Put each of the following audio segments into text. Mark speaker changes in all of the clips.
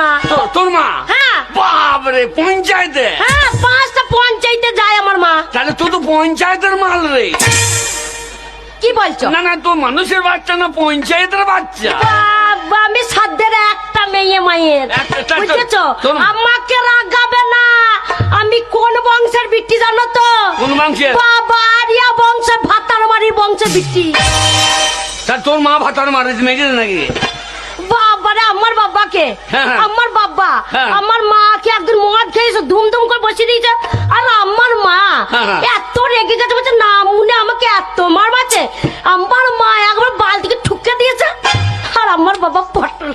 Speaker 1: না।
Speaker 2: তোর মা?
Speaker 1: হ্যাঁ।
Speaker 2: বাপরে পঞ্চায়েতে?
Speaker 1: হ্যাঁ পাঁচটা পঞ্চায়েতে যায় আমার মা।
Speaker 2: তাহলে তুই তো পঞ্চায়েতের মাল রে।
Speaker 1: কি বলছো?
Speaker 2: না না তো মানুষের বাচ্চা না পঞ্চায়েতের বাচ্চা?
Speaker 1: বাবা আমি সাধ্যের একটা মেয়ে মায়ের। বুঝেছ? আমাকে রাগাবে না। আমি কোন বংশের বিটি জানো তো?
Speaker 2: কোন বংশের?
Speaker 1: বাবা আরিয়া বংশের ভাতার বাড়ির বংশের বিটি।
Speaker 2: তা তোর মা ভাতার মারিস মেরেছে নাকি?
Speaker 1: বাবারে আমার বাবাকে
Speaker 2: হ্যাঁ, হ্যাঁ।
Speaker 1: আমার বাবা
Speaker 2: হ্যাঁ।
Speaker 1: আমার মাকে একদিন মদ খেয়েছে ধুমধুম করে বসিয়ে দিয়েছে। আর আমার মা। এত রেগে গেছে বলছে না মুনে আমাকে এত মার মারছে আমার মা একবার বালতিকে ঠুকে দিয়েছে আর আমার বাবা পটল।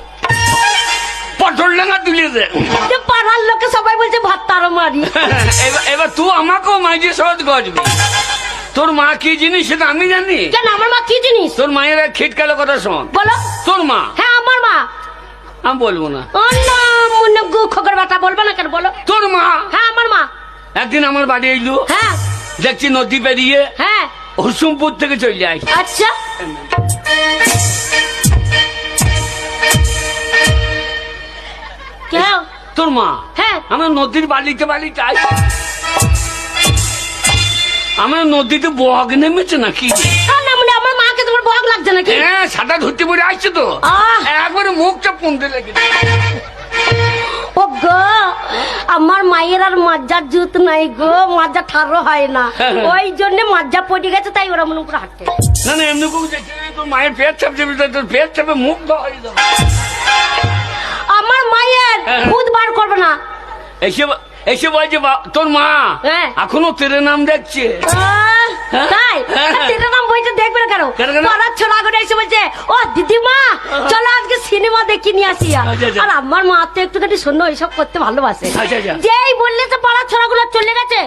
Speaker 2: পটল ডাঙ্গা তুলেছে।
Speaker 1: যে পাড়ার লোকে সবাই বলছে ভাত তারও মারি
Speaker 2: এবার এবার তুই আমাকেও মাইজে সহজ গজবি তোর মা কি জিনিস সেটা আমি জানি।
Speaker 1: কেন আমার মা কি জিনিস?
Speaker 2: তোর মায়ের খিটকালো কথা শোন।
Speaker 1: বলো।
Speaker 2: তোর মা। আমি বলব না।
Speaker 1: ও না মুনে গু খোকর বাটা বলবে না কেন? বলো।
Speaker 2: তোর মা?
Speaker 1: হ্যাঁ আমার মা।
Speaker 2: একদিন আমার বাড়ি এলো।
Speaker 1: হ্যাঁ।
Speaker 2: দেখছি নদী পেরিয়ে
Speaker 1: হ্যাঁ।
Speaker 2: হুসুমপুর থেকে চলে
Speaker 1: আচ্ছা।
Speaker 2: তোর মা?
Speaker 1: হ্যাঁ।
Speaker 2: আমার নদীর বালিতে বালিতে আই আমার নদীতে বগ নেমেছে নাকি?
Speaker 1: ভয় লাগছে নাকি
Speaker 2: হ্যাঁ সাদা ধরতে পড়ে আসছে তো! একবারে মুখটা পুনতে
Speaker 1: ও গো আমার মায়ের আর মাজ্জার জুত নাই গো মাজ্জা ঠারো হয় না
Speaker 2: হ্যাঁ, হ্যাঁ।
Speaker 1: ওই জন্য মাজ্জা পড়ে গেছে তাই ওরা মনে করে হাঁটতে
Speaker 2: না না এমনি তোর মায়ের পেট তোর পেট মুখ
Speaker 1: আমার মায়ের
Speaker 2: হ্যাঁ।
Speaker 1: বার করবে না
Speaker 2: এসে এসে বলছে তোর মা। এখনও তেরে নাম দেখছে?
Speaker 1: তাই। তিনটা নাম কেন?
Speaker 2: কেন, কেন?
Speaker 1: পাড়ার করে এসে বলছে ও দিদিমা চলো আজকে সিনেমা দেখি নিয়ে আসি
Speaker 2: আচ্ছা, আচ্ছা।
Speaker 1: আর আমার মা তো একটুখানি শূন্য এইসব করতে ভালোবাসে।
Speaker 2: আচ্ছা।
Speaker 1: যেই বললে তো পাড়ার ছোড়া গুলো চলে গেছে।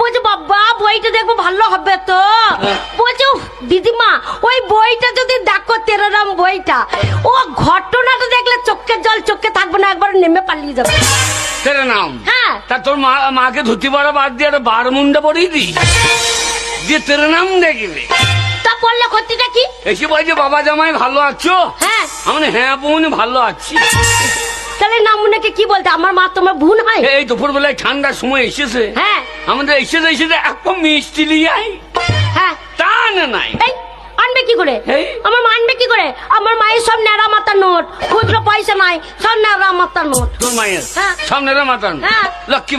Speaker 1: বলছে বাবা বইটা দেখব ভালো হবে তো।
Speaker 2: হ্যাঁ।
Speaker 1: বলছে দিদিমা ওই বইটা যদি দেখো তেরো বইটা। ও ঘটনাটা দেখলে চোখের জল চোখে থাকবে না একবার নেমে পালিয়ে যাবে।
Speaker 2: তেরে নাম
Speaker 1: হ্যাঁ।
Speaker 2: তা তোর মা মাকে ধুতি পড়া বাদ দিয়ে একটা বার মুন্ডা পরিয়ে দি দিয়ে তেরে নাম দেখবে।
Speaker 1: তা বললে ক্ষতিটা কি?
Speaker 2: এসে বলছে বাবা জামাই ভালো আছো?
Speaker 1: হ্যাঁ।
Speaker 2: আমি হ্যাঁ বোন ভালো আছি।
Speaker 1: তাহলে নামুনাকে কি বলতে? আমার মা তোমার বোন হয়?
Speaker 2: এই দুপুর বেলায় ঠান্ডার সময় এসেছে।
Speaker 1: হ্যাঁ।
Speaker 2: আমাদের এসেছে এসেছে এক মিষ্টি নিয়ে আই
Speaker 1: হ্যাঁ।
Speaker 2: তা না নাই।
Speaker 1: আনবে কি করে? আমার মা আনবে কি করে? আমার মায়ের সব ন্যাড়া মাথার নোট খুচরো পয়সা নাই সব ন্যাড়া মাথার নোট।
Speaker 2: তোর মায়ের?
Speaker 1: হ্যাঁ।
Speaker 2: সামনে মাতান
Speaker 1: হ্যাঁ।
Speaker 2: লক্ষ্মী